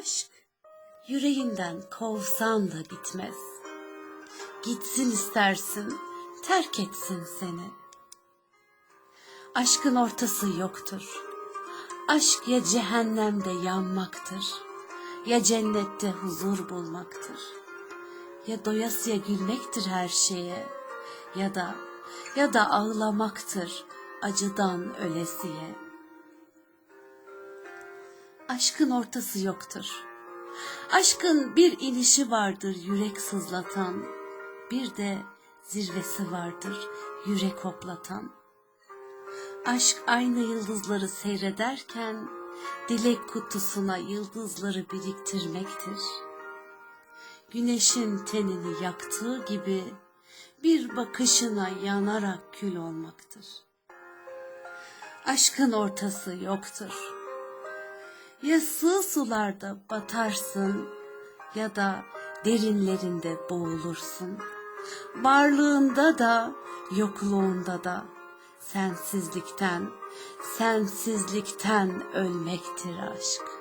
Aşk yüreğinden kovsan da bitmez. Gitsin istersin, terk etsin seni. Aşkın ortası yoktur. Aşk ya cehennemde yanmaktır, ya cennette huzur bulmaktır. Ya doyasıya gülmektir her şeye, ya da ya da ağlamaktır acıdan ölesiye. Aşkın ortası yoktur. Aşkın bir inişi vardır yürek sızlatan, bir de zirvesi vardır yürek hoplatan. Aşk aynı yıldızları seyrederken dilek kutusuna yıldızları biriktirmektir. Güneşin tenini yaktığı gibi bir bakışına yanarak kül olmaktır. Aşkın ortası yoktur. Ya sığ sularda batarsın ya da derinlerinde boğulursun. Varlığında da yokluğunda da sensizlikten, sensizlikten ölmektir aşk.